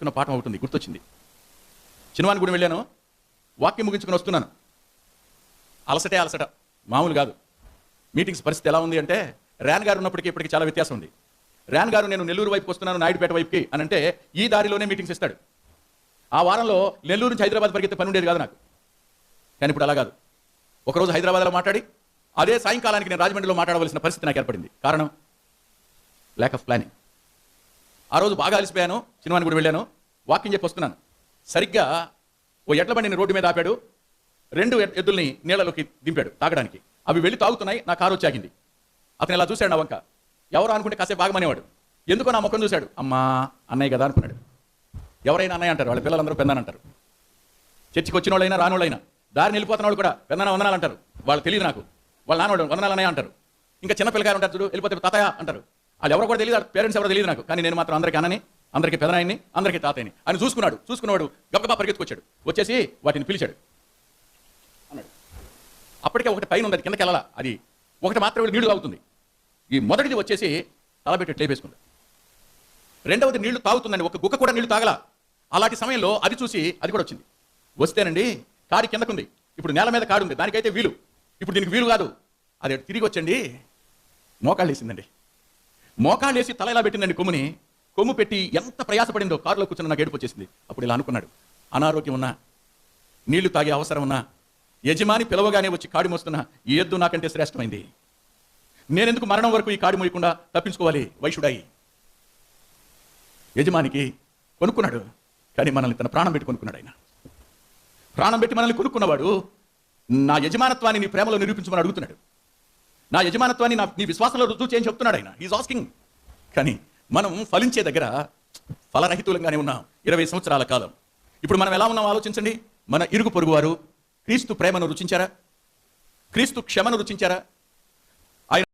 చిన్న పాఠం అవుతుంది గుర్తొచ్చింది. చిన్నవాని గుడి వెళ్ళాను వాక్యం ముగించుకొని వస్తున్నాను. అలసటే అలసట మామూలు కాదు. మీటింగ్స్ పరిస్థితి ఎలా ఉంది అంటే ర్యాన్ గారు ఉన్నప్పటికీ ఇప్పటికి చాలా వ్యత్యాసం ఉంది. ర్యాన్ గారు నేను నెల్లూరు వైపుకి వస్తున్నాను నాయుడుపేట వైపుకి అని అంటే ఈ దారిలోనే మీటింగ్స్ ఇస్తాడు. ఆ వారంలో నెల్లూరు నుంచి హైదరాబాద్ పరిగెత్తే పని ఉండేది కాదు నాకు. కానీ ఇప్పుడు అలా కాదు. ఒకరోజు హైదరాబాద్లో మాట్లాడి అదే సాయంకాలానికి నేను రాజమండ్రిలో మాట్లాడవలసిన పరిస్థితి నాకు ఏర్పడింది. కారణం ల్యాక్ ఆఫ్ ప్లానింగ్ ఆ రోజు బాగా అలసిపోయాను సినిమాని కూడా వెళ్ళాను వాకింగ్ చెప్పి వస్తున్నాను. సరిగ్గా ఓ ఎడ్ల బండిని రోడ్డు మీద ఆపాడు రెండు ఎద్దుల్ని నీళ్ళలోకి దింపాడు తాగడానికి. అవి వెళ్ళి తాగుతున్నాయి నా కారు వచ్చాగింది అతను ఇలా చూశాడు నా వంక. ఎవరు అనుకుంటే కాసేపు బాగమనేవాడు ఎందుకో నా ముఖం చూశాడు. అమ్మా అన్నయ్య కదా అనుకున్నాడు. ఎవరైనా అన్నయ్య అంటారు వాళ్ళ పిల్లలందరూ పెందానంటారు చర్చికి వచ్చిన వాళ్ళైనా రాని వాళ్ళైనా దారిని వెళ్ళిపోతున్న వాళ్ళు కూడా పెందన వందనాలు అంటారు. వాళ్ళు తెలియదు నాకు. వాళ్ళ నాన్నవాడు వందనాలు అన్నయ్య అంటారు. ఇంకా చిన్న పిల్లగారు ఉంటారు చూడు వెళ్ళిపోతే తాతయ్య అంటారు. వాళ్ళు ఎవరో కూడా తెలియదు పేరెంట్స్ ఎవరో తెలియదు నాకు. కానీ నేను మాత్రం అందరికీ అనని అందరికీ పెదనాయన్ని అందరికీ తాతయ్యని. అని చూసుకున్నాడు చూసుకున్నవాడు గబగబా పరిగెత్తుకొచ్చాడు. వచ్చేసి వాటిని పిలిచాడు. అన్నాడు. అప్పటికే ఒకటి పైన ఉంది అది కిందకి వెళ్ళాలా? అది ఒకటి మాత్రమే నీళ్ళు తాగుతుంది. ఈ మొదటిది వచ్చేసి తలబెట్టి లేపేసుకుంది రెండవది నీళ్ళు తాగుతుందండి ఒక గుక్క కూడా నీళ్ళు తాగల. అలాంటి సమయంలో అది చూసి అది కూడా వచ్చింది. వస్తేనండి కాడి కిందకుంది. ఇప్పుడు నేల మీద కాడు ఉంది దానికైతే వీలు. ఇప్పుడు దీనికి వీలు కాదు. అది తిరిగి వచ్చండి మోకాళ్ళు వేసిందండి. మోకాళ్ళేసి తల ఇలా పెట్టిందండి కొమ్ముని? కొమ్ము పెట్టి ఎంత ప్రయాసపడిందో కారులో కూర్చున్న నాకు ఏడుపు వచ్చేసింది. అప్పుడు ఇలా అనుకున్నాడు. అనారోగ్యం ఉన్నా నీళ్ళు తాగే అవసరం ఉన్నా యజమాని పిలవగానే వచ్చి కాడి మోస్తున్నా ఈ ఎద్దు నాకంటే శ్రేష్టమైంది. నేనెందుకు మరణం వరకు ఈ కాడి మోయకుండా తప్పించుకోవాలి వైషుడాయి యజమానికి కొనుక్కున్నాడు కానీ మనల్ని తన ప్రాణం పెట్టి కొనుక్కున్నాడు ఆయన. ప్రాణం పెట్టి మనల్ని కొనుక్కున్నవాడు నా యజమానత్వాన్ని నీ ప్రేమలో నిరూపించమని అడుగుతున్నాడు. నా యజమానత్వాన్ని నా నీ విశ్వాసంలో రుజువు చేయని చెప్తున్నాడు ఆయన. ఈజ్ ఆస్కింగ్ కానీ మనం ఫలించే దగ్గర ఫలరహితులంగానే ఉన్నాం. ఇరవై సంవత్సరాల కాలం. ఇప్పుడు మనం ఎలా ఉన్నాం ఆలోచించండి? మన ఇరుగు పొరుగువారు క్రీస్తు ప్రేమను రుచించారా? క్రీస్తు క్షమను రుచించారా?